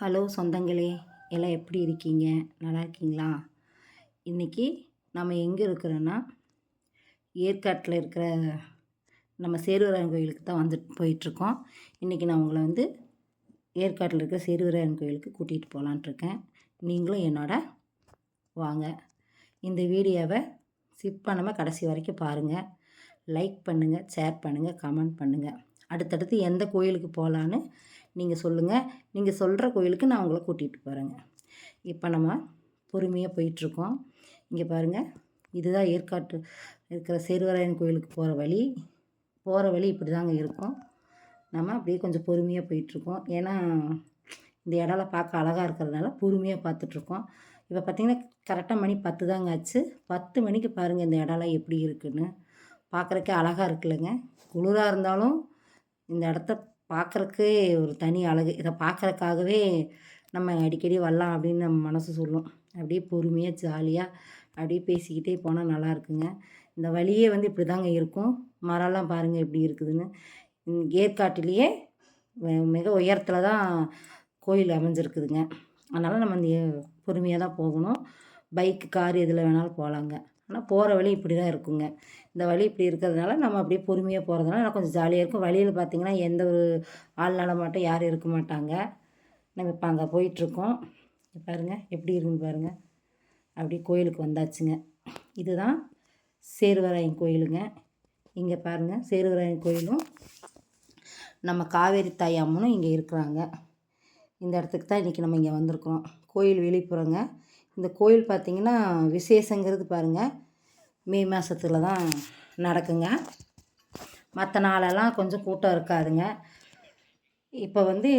Hello சொந்தங்களே எல்லாம் எப்படி இருக்கீங்க? நல்லா இருக்கீங்களா? இன்றைக்கி நம்ம எங்கே இருக்கிறோன்னா ஏற்காட்டில் இருக்கிற நம்ம சேருவராயன் கோயிலுக்கு தான் வந்துட்டு போயிட்டுருக்கோம். இன்றைக்கி நான் உங்களை வந்து ஏற்காட்டில் இருக்கிற சேருவராயன் கோயிலுக்கு கூட்டிகிட்டு போகலான்ட்ருக்கேன் நீங்களும் என்னோட வாங்க. இந்த வீடியோவை ஸ்கிப் பண்ணாமல் கடைசி வரைக்கும் பாருங்கள் லைக் பண்ணுங்கள் ஷேர் பண்ணுங்கள் கமெண்ட் பண்ணுங்கள் அடுத்தடுத்து எந்த கோயிலுக்கு போகலான்னு நீங்கள் சொல்லுங்கள் நீங்கள் சொல்கிற கோயிலுக்கு நான் உங்களை கூட்டிகிட்டு போகிறேங்க இப்போ நம்ம பொறுமையாக போயிட்டுருக்கோம். இங்கே பாருங்கள் இதுதான் ஏற்காட்டு இருக்கிற சேர்வராயன் கோயிலுக்கு போகிற வழி. போகிற வழி இப்படி தாங்க இருக்கும். நம்ம அப்படியே கொஞ்சம் பொறுமையாக போயிட்டுருக்கோம். ஏன்னா இந்த இடம்லாம் பார்க்க அழகாக இருக்கிறதுனால பொறுமையாக பார்த்துட்ருக்கோம் இப்போ பார்த்திங்கன்னா கரெக்டாக மணி பத்து தாங்க ஆச்சு. பத்து மணிக்கு பாருங்கள் இந்த இடம்லாம் எப்படி இருக்குன்னு. பார்க்குறக்கே அழகாக இருக்குல்லங்க. குளிராக இருந்தாலும் இந்த இடத்த பார்க்குறக்கு ஒரு தனி அழகு. இதை பார்க்குறக்காகவே நம்ம அடிக்கடி வரலாம் அப்படின்னு நம்ம மனசு சொல்லும். அப்படியே பொறுமையாக ஜாலியாக அப்படியே பேசிக்கிட்டே போனால் நல்லா இருக்குங்க. இந்த வழியே வந்து இப்படி தாங்க இருக்கும். மரம்லாம் பாருங்கள் எப்படி இருக்குதுன்னு. ஏற்காட்டிலேயே மிக உயரத்தில் தான் கோயில் அமைஞ்சிருக்குதுங்க. அதனால் நம்ம இந்த பொறுமையாக தான் போகணும். பைக்கு கார் எதில் வேணாலும் போகலாங்க ஆனால் போகிற வழி இப்படி தான் இருக்குங்க. இந்த வழி இப்படி இருக்கிறதுனால நம்ம அப்படியே பொறுமையாக போகிறதுனால நான் கொஞ்சம் ஜாலியாக இருக்கும். வழியில் பார்த்திங்கன்னா எந்த ஒரு ஆள் நடமாட்டம் யாரும் இருக்க மாட்டாங்க. நம்ம இப்போ அங்கே போயிட்டுருக்கோம். பாருங்கள் எப்படி இருக்குன்னு பாருங்கள் அப்படியே கோயிலுக்கு வந்தாச்சுங்க. இதுதான் சேர்வராயன் கோயிலுங்க. இங்கே பாருங்கள் சேர்வராயன் கோயிலும் நம்ம காவேரி தாய் அம்மனும் இங்கே இருக்கிறாங்க. இந்த இடத்துக்கு தான் இன்றைக்கி நம்ம இங்கே வந்திருக்கோம் கோயில் வெளிப்புறங்க. இந்த கோயில் பார்த்திங்கன்னா விசேஷங்கிறது பாருங்கள் மே மாதத்துல தான் நடக்குங்க. மற்ற நாளெல்லாம் கொஞ்சம் கூட்டம் இருக்காதுங்க. இப்போ வந்து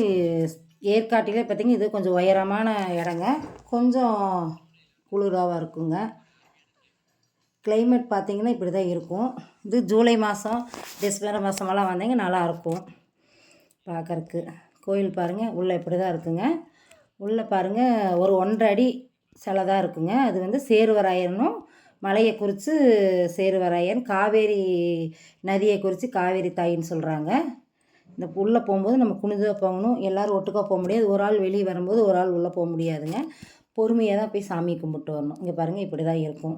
ஏற்காட்டிலே பார்த்திங்கன்னா இது கொஞ்சம் உயரமான இடங்க. கொஞ்சம் குளிராக இருக்குங்க. கிளைமேட் பார்த்திங்கன்னா இப்படி தான் இருக்கும். இது ஜூலை மாதம் டிசம்பர் மாதமெல்லாம் வந்தீங்க நல்லாயிருக்கும் பார்க்குறக்கு கோயில் பாருங்கள் உள்ளே இப்படி தான் இருக்குங்க. உள்ளே பாருங்கள் ஒரு ஒன்றரை அடி சிலை தான் இருக்குங்க. அது வந்து சேர்வராயனும் மலையை குறித்து சேர்வராயன் காவேரி நதியை குறித்து காவேரி தாயின்னு சொல்கிறாங்க இந்த உள்ளே போகும்போது நம்ம குனிதாக போகணும் எல்லோரும் ஒட்டுக்காக போக முடியாது. ஒரு ஆள் வெளியே வரும்போது ஒரு ஆள் உள்ளே போக முடியாதுங்க. பொறுமையாக தான் போய் சாமி கும்பிட்டு வரணும். இங்கே பாருங்கள் இப்படி தான் இருக்கும்.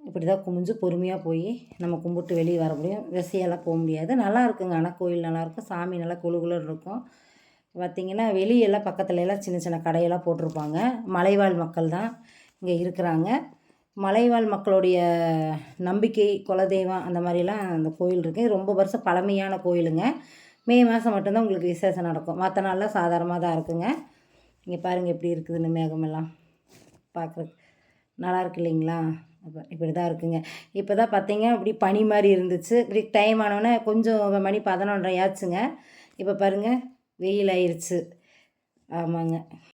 இப்படி தான் குமிஞ்சு பொறுமையாக போய் நம்ம கும்பிட்டு வெளியே வர முடியும். விசையெல்லாம் போக முடியாது. நல்லா இருக்குங்க. ஆனால் கோயில் நல்லாயிருக்கும் சாமி நல்லா குழு இருக்கும். பார்த்திங்கன்னா வெளியெல்லாம் பக்கத்துல எல்லாம் சின்ன சின்ன கடையெல்லாம் போட்டிருப்பாங்க. மலைவாழ் மக்கள் தான் இங்கே இருக்கிறாங்க. மலைவாழ் மக்களுடைய நம்பிக்கை குலதெய்வம் அந்த மாதிரிலாம் அந்த கோயில் இருக்குது ரொம்ப வருஷம் பழமையான கோயிலுங்க. மே மாதம் மட்டும்தான் உங்களுக்கு விசேஷம் நடக்கும். மற்ற நாளில் சாதாரணமாக தான் இருக்குங்க. இங்கே பாருங்கள் எப்படி இருக்குதுன்னு மேகமெல்லாம். பார்க்குறது நல்லா இருக்கு இல்லைங்களா? அப்போ இப்படி தான் இருக்குங்க. இப்போ தான் பார்த்தீங்க இப்படி பனி மாதிரி இருந்துச்சு. இப்படி டைம் ஆனோடனே கொஞ்சம் மணி பதினொன்றரை ஆச்சுங்க. இப்போ பாருங்கள் வெயில் ஆயிடுச்சு ஆமாங்க.